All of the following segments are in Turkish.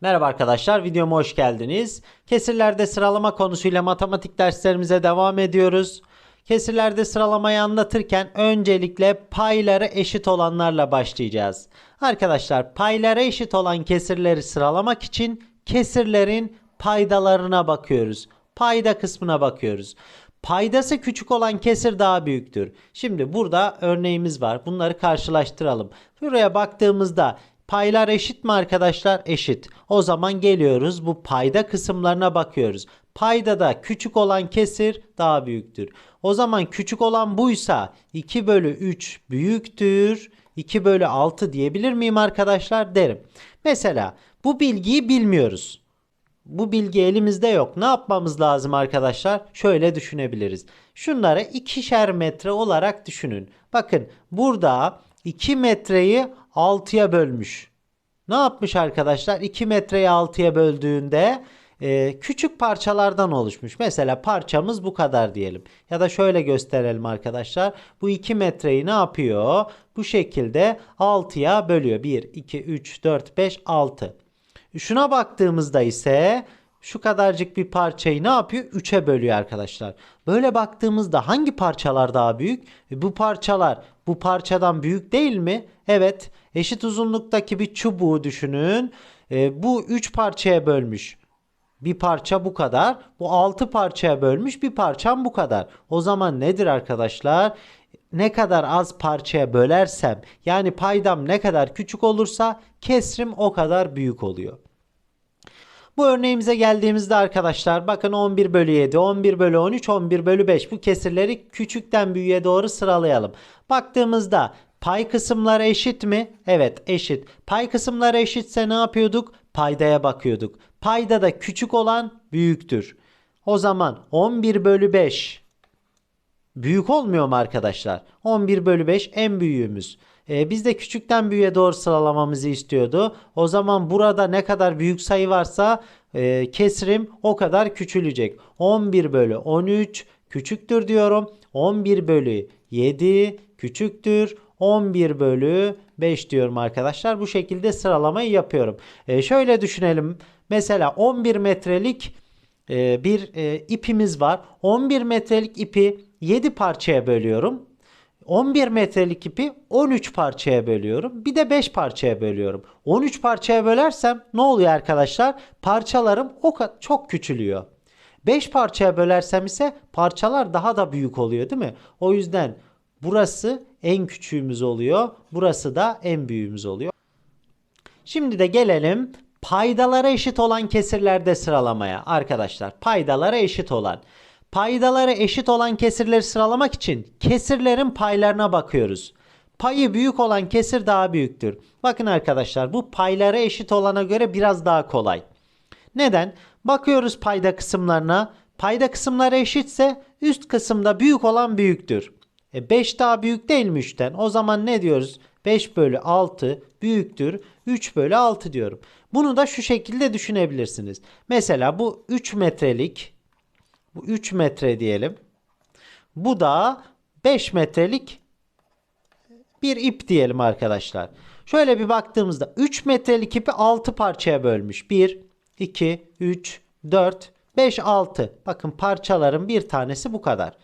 Merhaba arkadaşlar, videoma hoş geldiniz. Kesirlerde sıralama konusuyla matematik derslerimize devam ediyoruz. Kesirlerde sıralamayı anlatırken öncelikle payları eşit olanlarla başlayacağız. Arkadaşlar payları eşit olan kesirleri sıralamak için kesirlerin paydalarına bakıyoruz. Payda kısmına bakıyoruz. Paydası küçük olan kesir daha büyüktür. Şimdi burada örneğimiz var. Bunları karşılaştıralım. Buraya baktığımızda Paylar eşit mi arkadaşlar? Eşit. O zaman geliyoruz bu payda kısımlarına bakıyoruz. Payda da küçük olan kesir daha büyüktür. O zaman küçük olan buysa 2 bölü 3 büyüktür. 2 bölü 6 diyebilir miyim arkadaşlar? Derim. Mesela bu bilgiyi bilmiyoruz. Bu bilgi elimizde yok. Ne yapmamız lazım arkadaşlar? Şöyle düşünebiliriz. Şunları ikişer metre olarak düşünün. Bakın burada 2 metreyi 6'ya bölmüş. Ne yapmış arkadaşlar? 2 metreyi 6'ya böldüğünde e, küçük parçalardan oluşmuş. Mesela parçamız bu kadar diyelim. Ya da şöyle gösterelim arkadaşlar. Bu 2 metreyi ne yapıyor? Bu şekilde 6'ya bölüyor. 1, 2, 3, 4, 5, 6. Şuna baktığımızda ise şu kadarcık bir parçayı ne yapıyor? 3'e bölüyor arkadaşlar. Böyle baktığımızda hangi parçalar daha büyük? E, bu parçalar bu parçadan büyük değil mi? Evet. Eşit uzunluktaki bir çubuğu düşünün. E, bu 3 parçaya bölmüş. Bir parça bu kadar. Bu 6 parçaya bölmüş. Bir parçam bu kadar. O zaman nedir arkadaşlar? Ne kadar az parçaya bölersem yani paydam ne kadar küçük olursa kesrim o kadar büyük oluyor. Bu örneğimize geldiğimizde arkadaşlar bakın 11 bölü 7, 11 bölü 13, 11 bölü 5 bu kesirleri küçükten büyüğe doğru sıralayalım. Baktığımızda pay kısımları eşit mi? Evet eşit. Pay kısımları eşitse ne yapıyorduk? Paydaya bakıyorduk. Payda da küçük olan büyüktür. O zaman 11 bölü 5 büyük olmuyor mu arkadaşlar? 11 bölü 5 en büyüğümüz. E, biz de küçükten büyüğe doğru sıralamamızı istiyordu. O zaman burada ne kadar büyük sayı varsa e, kesrim o kadar küçülecek. 11 bölü 13 küçüktür diyorum. 11 bölü 7 küçüktür. 11 bölü 5 diyorum arkadaşlar. Bu şekilde sıralamayı yapıyorum. E, şöyle düşünelim. Mesela 11 metrelik e, bir e, ipimiz var. 11 metrelik ipi 7 parçaya bölüyorum. 11 metrelik ipi 13 parçaya bölüyorum. Bir de 5 parçaya bölüyorum. 13 parçaya bölersem ne oluyor arkadaşlar? Parçalarım o çok küçülüyor. 5 parçaya bölersem ise parçalar daha da büyük oluyor değil mi? O yüzden burası en küçüğümüz oluyor. Burası da en büyüğümüz oluyor. Şimdi de gelelim paydalara eşit olan kesirlerde sıralamaya. Arkadaşlar paydalara eşit olan. Paydaları eşit olan kesirleri sıralamak için kesirlerin paylarına bakıyoruz. Payı büyük olan kesir daha büyüktür. Bakın arkadaşlar bu payları eşit olana göre biraz daha kolay. Neden? Bakıyoruz payda kısımlarına. Payda kısımları eşitse üst kısımda büyük olan büyüktür. E 5 daha büyük değil mi 3'ten? O zaman ne diyoruz? 5 bölü 6 büyüktür. 3 bölü 6 diyorum. Bunu da şu şekilde düşünebilirsiniz. Mesela bu 3 metrelik bu 3 metre diyelim. Bu da 5 metrelik bir ip diyelim arkadaşlar. Şöyle bir baktığımızda 3 metrelik ipi 6 parçaya bölmüş. 1, 2, 3, 4, 5, 6. Bakın parçaların bir tanesi bu kadar.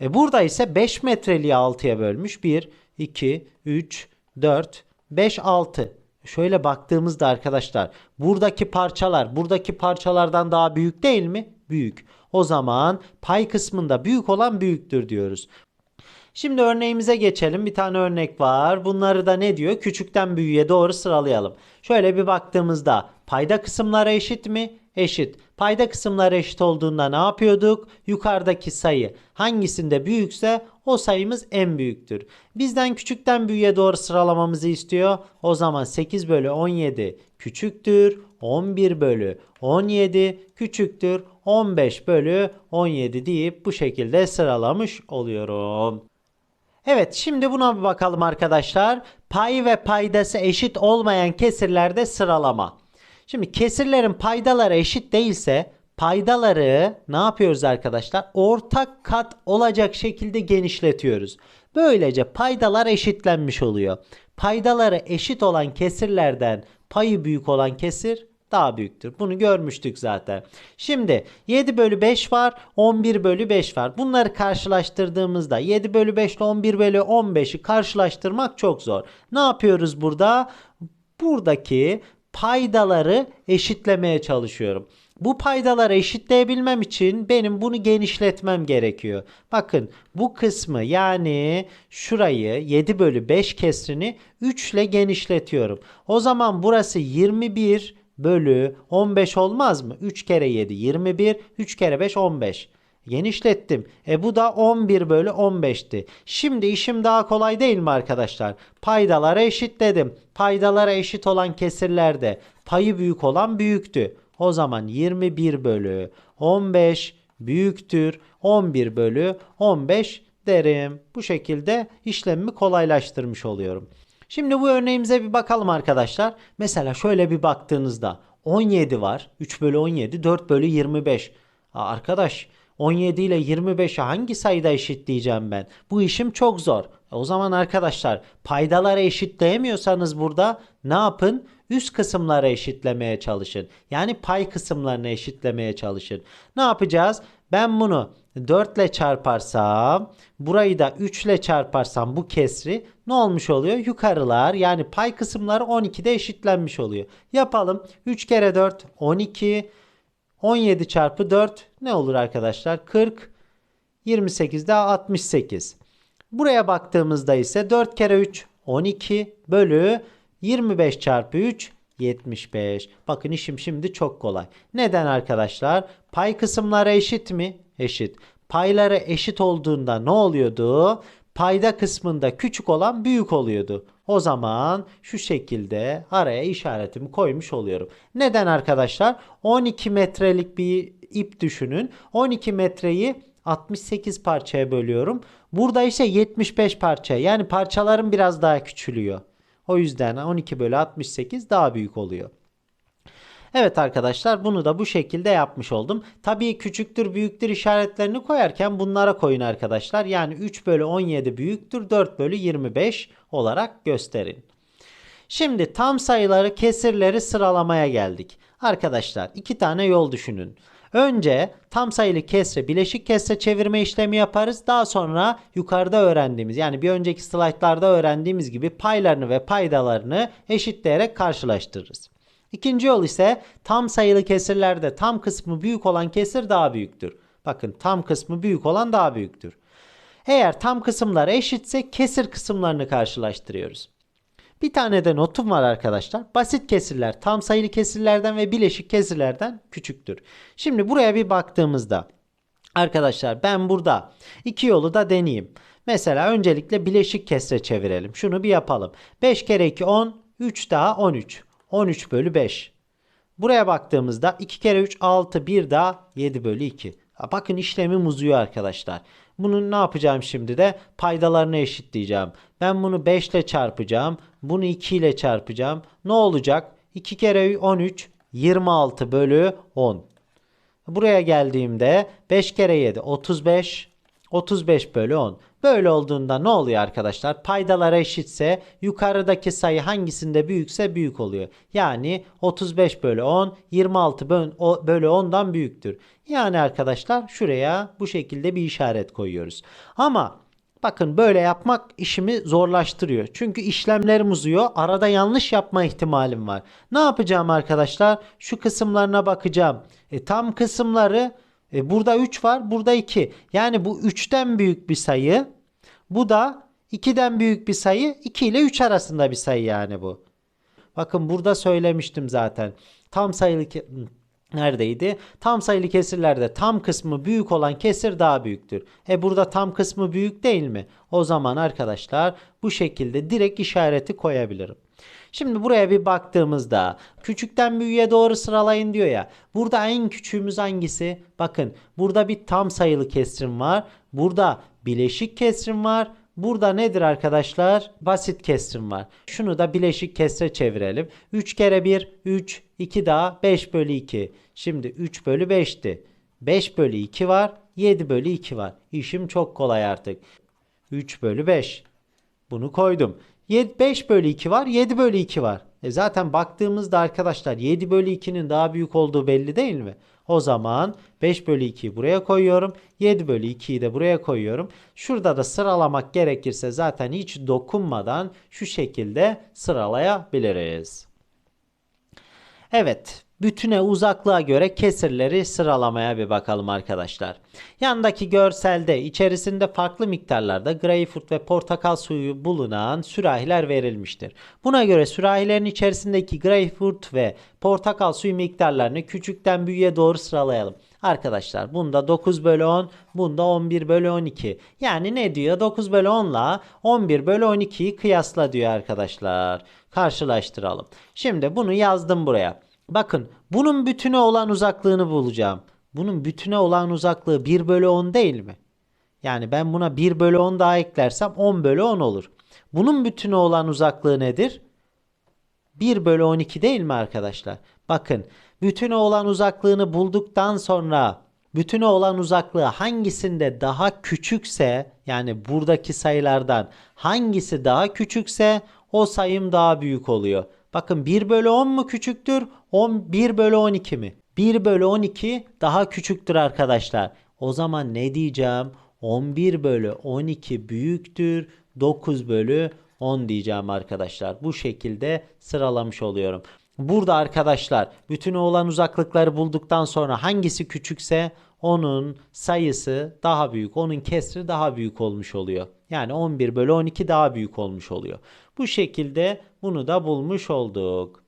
E burada ise 5 metreliği 6'ya bölmüş. 1, 2, 3, 4, 5, 6. Şöyle baktığımızda arkadaşlar buradaki parçalar buradaki parçalardan daha büyük değil mi? Büyük. O zaman pay kısmında büyük olan büyüktür diyoruz. Şimdi örneğimize geçelim. Bir tane örnek var. Bunları da ne diyor? Küçükten büyüğe doğru sıralayalım. Şöyle bir baktığımızda payda kısımları eşit mi? Eşit. Payda kısımları eşit olduğunda ne yapıyorduk? Yukarıdaki sayı hangisinde büyükse o sayımız en büyüktür. Bizden küçükten büyüğe doğru sıralamamızı istiyor. O zaman 8 bölü 17 küçüktür. 11 bölü 17 küçüktür. 15 bölü 17 deyip bu şekilde sıralamış oluyorum. Evet şimdi buna bir bakalım arkadaşlar. Pay ve paydası eşit olmayan kesirlerde sıralama. Şimdi kesirlerin paydaları eşit değilse paydaları ne yapıyoruz arkadaşlar? Ortak kat olacak şekilde genişletiyoruz. Böylece paydalar eşitlenmiş oluyor. Paydaları eşit olan kesirlerden payı büyük olan kesir daha büyüktür. Bunu görmüştük zaten. Şimdi 7 bölü 5 var 11 bölü 5 var. Bunları karşılaştırdığımızda 7 bölü 5 ile 11 bölü 15'i karşılaştırmak çok zor. Ne yapıyoruz burada? Buradaki paydaları eşitlemeye çalışıyorum. Bu paydaları eşitleyebilmem için benim bunu genişletmem gerekiyor. Bakın bu kısmı yani şurayı 7 bölü 5 kesrini 3 ile genişletiyorum. O zaman burası 21 bölü 15 olmaz mı? 3 kere 7 21 3 kere 5 15. Genişlettim. E bu da 11 bölü 15'ti. Şimdi işim daha kolay değil mi arkadaşlar? Paydalara eşitledim. Paydalara eşit olan kesirlerde payı büyük olan büyüktü. O zaman 21 bölü 15 büyüktür 11 bölü 15 derim. Bu şekilde işlemimi kolaylaştırmış oluyorum. Şimdi bu örneğimize bir bakalım arkadaşlar. Mesela şöyle bir baktığınızda 17 var. 3 bölü 17 4 bölü 25. Aa, arkadaş 17 ile 25'i hangi sayıda eşitleyeceğim ben? Bu işim çok zor. E, O zaman arkadaşlar paydaları eşitleyemiyorsanız burada ne yapın? Üst kısımları eşitlemeye çalışın. Yani pay kısımlarını eşitlemeye çalışın. Ne yapacağız? Ben bunu 4 ile çarparsam, burayı da 3 ile çarparsam bu kesri ne olmuş oluyor? Yukarılar yani pay kısımları 12'de eşitlenmiş oluyor. Yapalım. 3 kere 4 12 17 çarpı 4 ne olur arkadaşlar? 40 28 daha 68. Buraya baktığımızda ise 4 kere 3 12 bölü 25 çarpı 3 75. Bakın işim şimdi çok kolay. Neden arkadaşlar? Pay kısımları eşit mi? Eşit. Payları eşit olduğunda ne oluyordu? Payda kısmında küçük olan büyük oluyordu. O zaman şu şekilde araya işaretimi koymuş oluyorum. Neden arkadaşlar? 12 metrelik bir ip düşünün. 12 metreyi 68 parçaya bölüyorum. Burada ise 75 parça. Yani parçalarım biraz daha küçülüyor. O yüzden 12 bölü 68 daha büyük oluyor. Evet arkadaşlar bunu da bu şekilde yapmış oldum. Tabii küçüktür büyüktür işaretlerini koyarken bunlara koyun arkadaşlar. Yani 3 bölü 17 büyüktür 4 bölü 25 olarak gösterin. Şimdi tam sayıları kesirleri sıralamaya geldik. Arkadaşlar iki tane yol düşünün. Önce tam sayılı kesre bileşik kesre çevirme işlemi yaparız. Daha sonra yukarıda öğrendiğimiz yani bir önceki slaytlarda öğrendiğimiz gibi paylarını ve paydalarını eşitleyerek karşılaştırırız. İkinci yol ise tam sayılı kesirlerde tam kısmı büyük olan kesir daha büyüktür. Bakın tam kısmı büyük olan daha büyüktür. Eğer tam kısımlar eşitse kesir kısımlarını karşılaştırıyoruz. Bir tane de notum var arkadaşlar. Basit kesirler tam sayılı kesirlerden ve bileşik kesirlerden küçüktür. Şimdi buraya bir baktığımızda arkadaşlar ben burada iki yolu da deneyeyim. Mesela öncelikle bileşik kesre çevirelim. Şunu bir yapalım. 5 kere 2 10, 3 daha 13. 13 bölü 5. Buraya baktığımızda 2 kere 3 6 bir daha 7 bölü 2. Ha, Bakın işlemim uzuyor arkadaşlar. Bunun ne yapacağım şimdi de paydalarını eşitleyeceğim. Ben bunu 5 ile çarpacağım. Bunu 2 ile çarpacağım. Ne olacak? 2 kere 13 26 bölü 10. Buraya geldiğimde 5 kere 7 35 35 bölü 10. Böyle olduğunda ne oluyor arkadaşlar? Paydalar eşitse yukarıdaki sayı hangisinde büyükse büyük oluyor. Yani 35 bölü 10 26 bö- o- bölü 10'dan büyüktür. Yani arkadaşlar şuraya bu şekilde bir işaret koyuyoruz. Ama Bakın böyle yapmak işimi zorlaştırıyor. Çünkü işlemlerim uzuyor. Arada yanlış yapma ihtimalim var. Ne yapacağım arkadaşlar? Şu kısımlarına bakacağım. E, tam kısımları e, burada 3 var, burada 2. Yani bu 3'ten büyük bir sayı. Bu da 2'den büyük bir sayı. 2 ile 3 arasında bir sayı yani bu. Bakın burada söylemiştim zaten. Tam sayılı neredeydi? Tam sayılı kesirlerde tam kısmı büyük olan kesir daha büyüktür. E burada tam kısmı büyük değil mi? O zaman arkadaşlar bu şekilde direkt işareti koyabilirim. Şimdi buraya bir baktığımızda küçükten büyüğe doğru sıralayın diyor ya. Burada en küçüğümüz hangisi? Bakın burada bir tam sayılı kesrim var. Burada bileşik kesrim var. Burada nedir arkadaşlar? Basit kesrim var. Şunu da bileşik kesre çevirelim. 3 kere 1 3 2 daha 5 bölü 2. Şimdi 3 bölü 5'ti. 5 bölü 2 var. 7 bölü 2 var. İşim çok kolay artık. 3 bölü 5. Bunu koydum. 5 bölü 2 var. 7 bölü 2 var. E zaten baktığımızda arkadaşlar 7 bölü 2'nin daha büyük olduğu belli değil mi? O zaman 5 bölü 2'yi buraya koyuyorum. 7 bölü 2'yi de buraya koyuyorum. Şurada da sıralamak gerekirse zaten hiç dokunmadan şu şekilde sıralayabiliriz. Evet, bütüne uzaklığa göre kesirleri sıralamaya bir bakalım arkadaşlar. Yandaki görselde içerisinde farklı miktarlarda greyfurt ve portakal suyu bulunan sürahiler verilmiştir. Buna göre sürahilerin içerisindeki greyfurt ve portakal suyu miktarlarını küçükten büyüğe doğru sıralayalım. Arkadaşlar bunda 9 bölü 10, bunda 11 bölü 12. Yani ne diyor? 9 bölü 10 ile 11 bölü 12'yi kıyasla diyor arkadaşlar. Karşılaştıralım. Şimdi bunu yazdım buraya. Bakın bunun bütüne olan uzaklığını bulacağım. Bunun bütüne olan uzaklığı 1 bölü 10 değil mi? Yani ben buna 1 bölü 10 daha eklersem 10 bölü 10 olur. Bunun bütüne olan uzaklığı nedir? 1 bölü 12 değil mi arkadaşlar? Bakın bütüne olan uzaklığını bulduktan sonra bütüne olan uzaklığı hangisinde daha küçükse yani buradaki sayılardan hangisi daha küçükse o sayım daha büyük oluyor. Bakın 1 bölü 10 mu küçüktür? 10, 1 bölü 12 mi? 1 bölü 12 daha küçüktür arkadaşlar. O zaman ne diyeceğim? 11 bölü 12 büyüktür. 9 bölü 10 diyeceğim arkadaşlar. Bu şekilde sıralamış oluyorum. Burada arkadaşlar bütüne olan uzaklıkları bulduktan sonra hangisi küçükse onun sayısı daha büyük. Onun kesri daha büyük olmuş oluyor. Yani 11 bölü 12 daha büyük olmuş oluyor. Bu şekilde bunu da bulmuş olduk.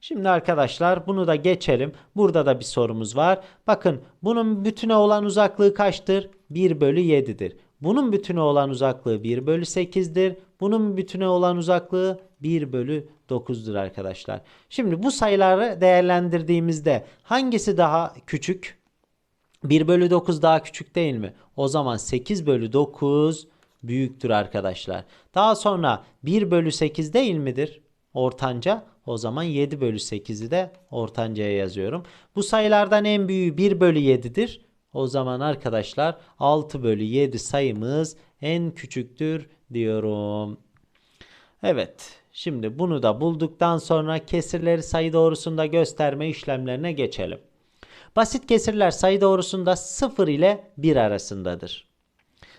Şimdi arkadaşlar bunu da geçelim. Burada da bir sorumuz var. Bakın bunun bütüne olan uzaklığı kaçtır? 1 bölü 7'dir. Bunun bütüne olan uzaklığı 1 bölü 8'dir. Bunun bütüne olan uzaklığı 1 bölü 9'dur arkadaşlar. Şimdi bu sayıları değerlendirdiğimizde hangisi daha küçük? 1 bölü 9 daha küçük değil mi? O zaman 8 bölü 9 büyüktür arkadaşlar. Daha sonra 1 bölü 8 değil midir? Ortanca. O zaman 7 bölü 8'i de ortancaya yazıyorum. Bu sayılardan en büyüğü 1 bölü 7'dir. O zaman arkadaşlar 6 bölü 7 sayımız en küçüktür diyorum. Evet. Şimdi bunu da bulduktan sonra kesirleri sayı doğrusunda gösterme işlemlerine geçelim. Basit kesirler sayı doğrusunda 0 ile 1 arasındadır.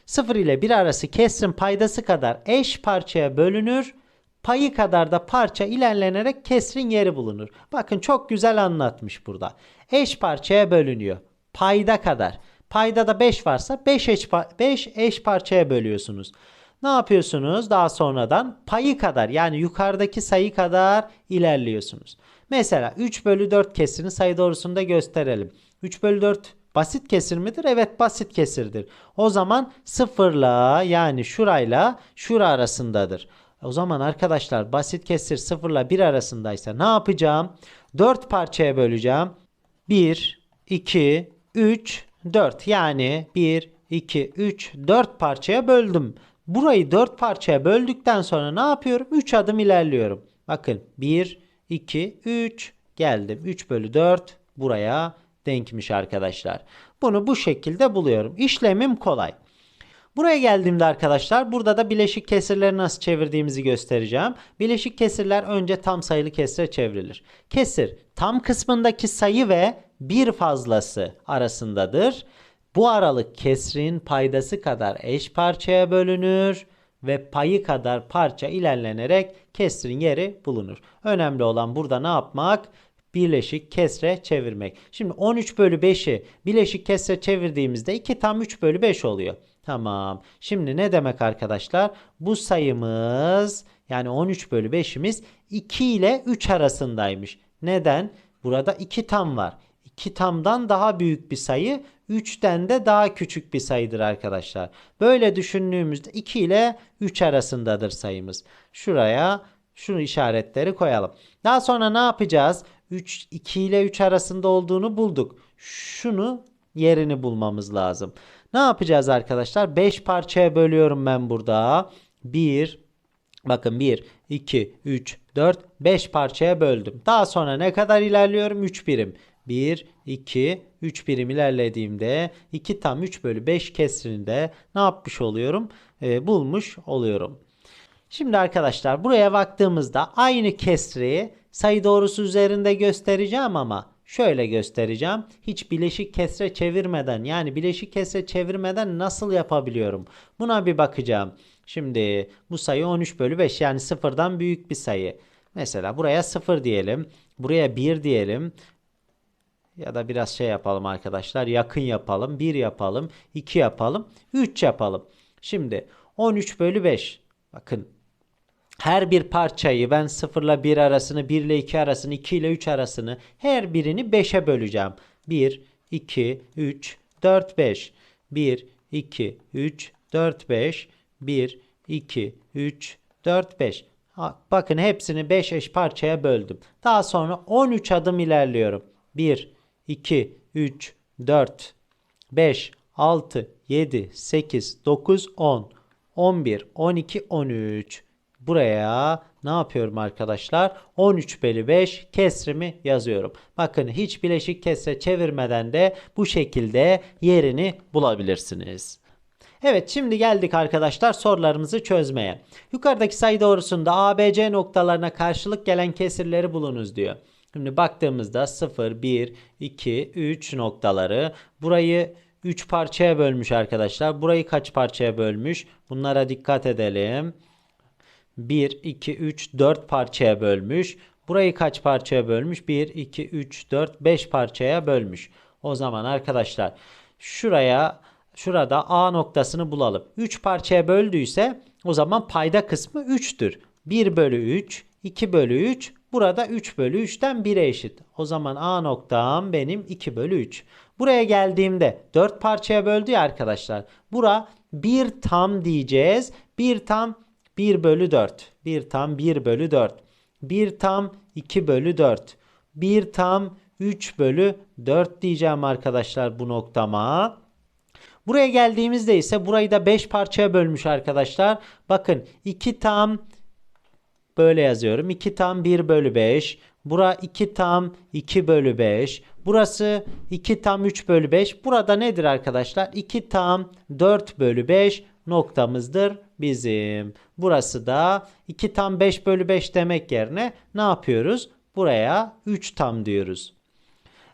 0 ile 1 arası kesrin paydası kadar eş parçaya bölünür. Payı kadar da parça ilerlenerek kesrin yeri bulunur. Bakın çok güzel anlatmış burada. Eş parçaya bölünüyor. Payda kadar. Payda da 5 varsa 5 eş, 5 eş parçaya bölüyorsunuz. Ne yapıyorsunuz? Daha sonradan payı kadar yani yukarıdaki sayı kadar ilerliyorsunuz. Mesela 3 bölü 4 kesirini sayı doğrusunda gösterelim. 3 bölü 4 basit kesir midir? Evet basit kesirdir. O zaman sıfırla yani şurayla şura arasındadır. O zaman arkadaşlar basit kesir sıfırla 1 arasındaysa ne yapacağım? 4 parçaya böleceğim. 1, 2, 3, 4 yani 1, 2, 3, 4 parçaya böldüm. Burayı 4 parçaya böldükten sonra ne yapıyorum? 3 adım ilerliyorum. Bakın 1, 2, 3 geldim. 3 bölü 4 buraya denkmiş arkadaşlar. Bunu bu şekilde buluyorum. İşlemim kolay. Buraya geldiğimde arkadaşlar burada da bileşik kesirleri nasıl çevirdiğimizi göstereceğim. Bileşik kesirler önce tam sayılı kesire çevrilir. Kesir tam kısmındaki sayı ve bir fazlası arasındadır. Bu aralık kesrin paydası kadar eş parçaya bölünür ve payı kadar parça ilerlenerek kesrin yeri bulunur. Önemli olan burada ne yapmak? Birleşik kesre çevirmek. Şimdi 13 bölü 5'i bileşik kesre çevirdiğimizde 2 tam 3 bölü 5 oluyor. Tamam. Şimdi ne demek arkadaşlar? Bu sayımız yani 13 bölü 5'imiz 2 ile 3 arasındaymış. Neden? Burada 2 tam var. 2 tamdan daha büyük bir sayı 3'ten de daha küçük bir sayıdır arkadaşlar. Böyle düşündüğümüzde 2 ile 3 arasındadır sayımız. Şuraya şunu işaretleri koyalım. Daha sonra ne yapacağız? 3 2 ile 3 arasında olduğunu bulduk. Şunu yerini bulmamız lazım. Ne yapacağız arkadaşlar? 5 parçaya bölüyorum ben burada. 1 Bakın 1, 2, 3, 4, 5 parçaya böldüm. Daha sonra ne kadar ilerliyorum? 3 birim. 1, 2, 3 birim ilerlediğimde 2 tam 3 bölü 5 kesrini de ne yapmış oluyorum? Ee, bulmuş oluyorum. Şimdi arkadaşlar buraya baktığımızda aynı kesri sayı doğrusu üzerinde göstereceğim ama şöyle göstereceğim. Hiç bileşik kesre çevirmeden yani bileşik kesre çevirmeden nasıl yapabiliyorum? Buna bir bakacağım. Şimdi bu sayı 13 bölü 5 yani sıfırdan büyük bir sayı. Mesela buraya 0 diyelim. Buraya 1 diyelim. Ya da biraz şey yapalım arkadaşlar. Yakın yapalım. 1 yapalım. 2 yapalım. 3 yapalım. Şimdi 13 bölü 5. Bakın her bir parçayı ben 0 ile 1 arasını, 1 ile 2 arasını, 2 ile 3 arasını her birini 5'e böleceğim. 1, 2, 3, 4, 5. 1, 2, 3, 4, 5. 1, 2, 3, 4, 5. Ha, bakın hepsini 5 eş parçaya böldüm. Daha sonra 13 adım ilerliyorum. 1, 2, 3, 4, 5, 6, 7, 8, 9, 10, 11, 12, 13. Buraya ne yapıyorum arkadaşlar? 13 bölü 5 kesrimi yazıyorum. Bakın hiç bileşik kesre çevirmeden de bu şekilde yerini bulabilirsiniz. Evet şimdi geldik arkadaşlar sorularımızı çözmeye. Yukarıdaki sayı doğrusunda ABC noktalarına karşılık gelen kesirleri bulunuz diyor. Şimdi baktığımızda 0, 1, 2, 3 noktaları burayı 3 parçaya bölmüş arkadaşlar. Burayı kaç parçaya bölmüş? Bunlara dikkat edelim. 1, 2, 3, 4 parçaya bölmüş. Burayı kaç parçaya bölmüş? 1, 2, 3, 4, 5 parçaya bölmüş. O zaman arkadaşlar şuraya şurada A noktasını bulalım. 3 parçaya böldüyse o zaman payda kısmı 3'tür. 1 bölü 3, 2 bölü 3, burada 3 bölü 3'ten 1'e eşit. O zaman A noktam benim 2 bölü 3. Buraya geldiğimde 4 parçaya böldü ya arkadaşlar. Bura 1 tam diyeceğiz. 1 tam 1 bölü 4. 1 tam 1 bölü 4. 1 tam 2 bölü 4. 1 tam 3 bölü 4 diyeceğim arkadaşlar bu noktama. Buraya geldiğimizde ise burayı da 5 parçaya bölmüş arkadaşlar. Bakın 2 tam böyle yazıyorum. 2 tam 1 bölü 5. Bura 2 tam 2 bölü 5. Burası 2 tam 3 bölü 5. Burada nedir arkadaşlar? 2 tam 4 bölü 5 noktamızdır bizim. Burası da 2 tam 5 bölü 5 demek yerine ne yapıyoruz? Buraya 3 tam diyoruz.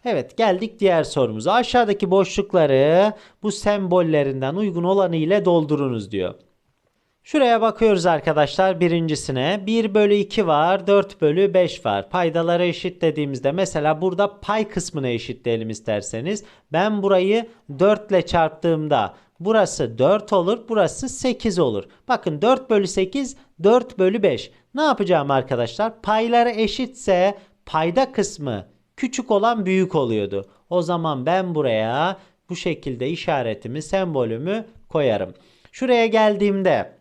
Evet geldik diğer sorumuza. Aşağıdaki boşlukları bu sembollerinden uygun olanı ile doldurunuz diyor. Şuraya bakıyoruz arkadaşlar birincisine. 1 bölü 2 var 4 bölü 5 var. Paydaları eşit dediğimizde mesela burada pay kısmını eşitleyelim isterseniz. Ben burayı 4 ile çarptığımda burası 4 olur burası 8 olur. Bakın 4 bölü 8 4 bölü 5. Ne yapacağım arkadaşlar? Payları eşitse payda kısmı küçük olan büyük oluyordu. O zaman ben buraya bu şekilde işaretimi sembolümü koyarım. Şuraya geldiğimde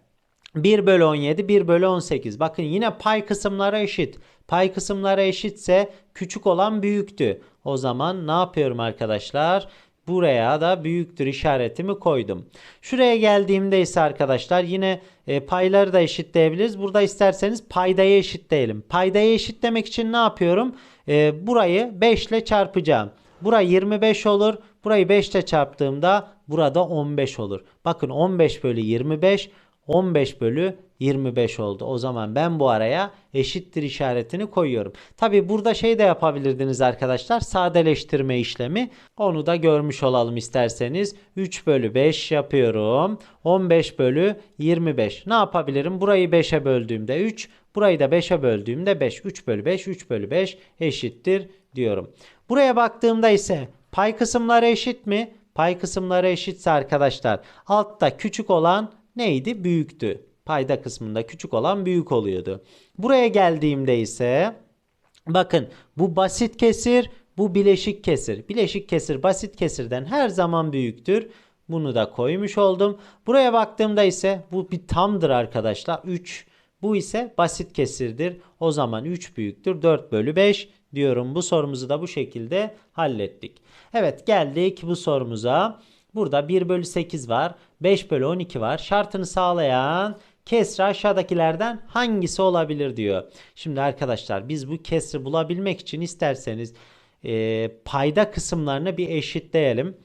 1 bölü 17 1 bölü 18 bakın yine pay kısımları eşit. Pay kısımları eşitse küçük olan büyüktü. O zaman ne yapıyorum arkadaşlar? Buraya da büyüktür işaretimi koydum. Şuraya geldiğimde ise arkadaşlar yine e, payları da eşitleyebiliriz. Burada isterseniz paydayı eşitleyelim. Paydayı eşitlemek için ne yapıyorum? E, burayı 5 ile çarpacağım. Bura 25 olur. Burayı 5 ile çarptığımda burada 15 olur. Bakın 15 bölü 25 15 bölü 25 oldu. O zaman ben bu araya eşittir işaretini koyuyorum. Tabi burada şey de yapabilirdiniz arkadaşlar. Sadeleştirme işlemi. Onu da görmüş olalım isterseniz. 3 bölü 5 yapıyorum. 15 bölü 25. Ne yapabilirim? Burayı 5'e böldüğümde 3. Burayı da 5'e böldüğümde 5. 3 bölü 5. 3 bölü 5 eşittir diyorum. Buraya baktığımda ise pay kısımları eşit mi? Pay kısımları eşitse arkadaşlar altta küçük olan neydi? Büyüktü. Payda kısmında küçük olan büyük oluyordu. Buraya geldiğimde ise bakın bu basit kesir, bu bileşik kesir. Bileşik kesir basit kesirden her zaman büyüktür. Bunu da koymuş oldum. Buraya baktığımda ise bu bir tamdır arkadaşlar. 3. Bu ise basit kesirdir. O zaman 3 büyüktür. 4 bölü 5 diyorum. Bu sorumuzu da bu şekilde hallettik. Evet geldik bu sorumuza. Burada 1 bölü 8 var. 5 bölü 12 var. Şartını sağlayan kesri aşağıdakilerden hangisi olabilir diyor. Şimdi arkadaşlar biz bu kesri bulabilmek için isterseniz e, payda kısımlarını bir eşitleyelim.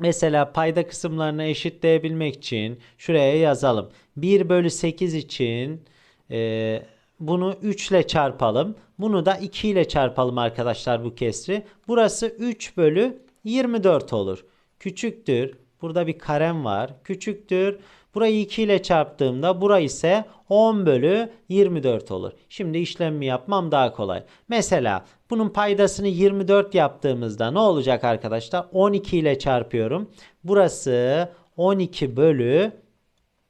Mesela payda kısımlarını eşitleyebilmek için şuraya yazalım. 1 bölü 8 için e, bunu 3 ile çarpalım. Bunu da 2 ile çarpalım arkadaşlar bu kesri. Burası 3 bölü 24 olur. Küçüktür. Burada bir karem var. Küçüktür. Burayı 2 ile çarptığımda burayı ise 10 bölü 24 olur. Şimdi işlemi yapmam daha kolay. Mesela bunun paydasını 24 yaptığımızda ne olacak arkadaşlar? 12 ile çarpıyorum. Burası 12 bölü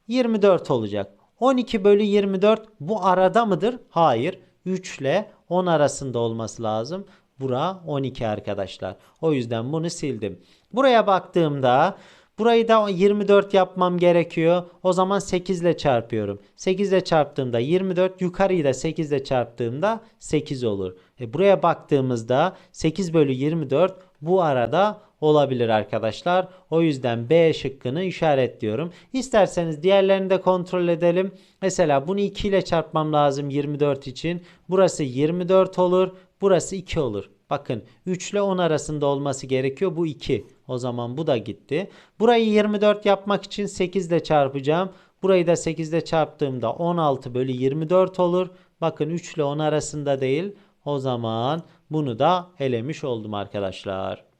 24 olacak. 12 bölü 24 bu arada mıdır? Hayır. 3 ile 10 arasında olması lazım. Bura 12 arkadaşlar. O yüzden bunu sildim. Buraya baktığımda burayı da 24 yapmam gerekiyor. O zaman 8 ile çarpıyorum. 8 ile çarptığımda 24 yukarıyı da 8 ile çarptığımda 8 olur. E buraya baktığımızda 8 bölü 24 bu arada olabilir arkadaşlar. O yüzden B şıkkını işaretliyorum. İsterseniz diğerlerini de kontrol edelim. Mesela bunu 2 ile çarpmam lazım 24 için. Burası 24 olur. Burası 2 olur. Bakın 3 ile 10 arasında olması gerekiyor. Bu 2. O zaman bu da gitti. Burayı 24 yapmak için 8 ile çarpacağım. Burayı da 8 ile çarptığımda 16 bölü 24 olur. Bakın 3 ile 10 arasında değil. O zaman bunu da elemiş oldum arkadaşlar.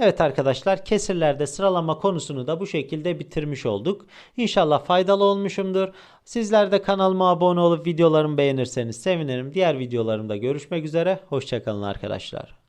Evet arkadaşlar kesirlerde sıralama konusunu da bu şekilde bitirmiş olduk. İnşallah faydalı olmuşumdur. Sizler de kanalıma abone olup videolarımı beğenirseniz sevinirim. Diğer videolarımda görüşmek üzere. Hoşçakalın arkadaşlar.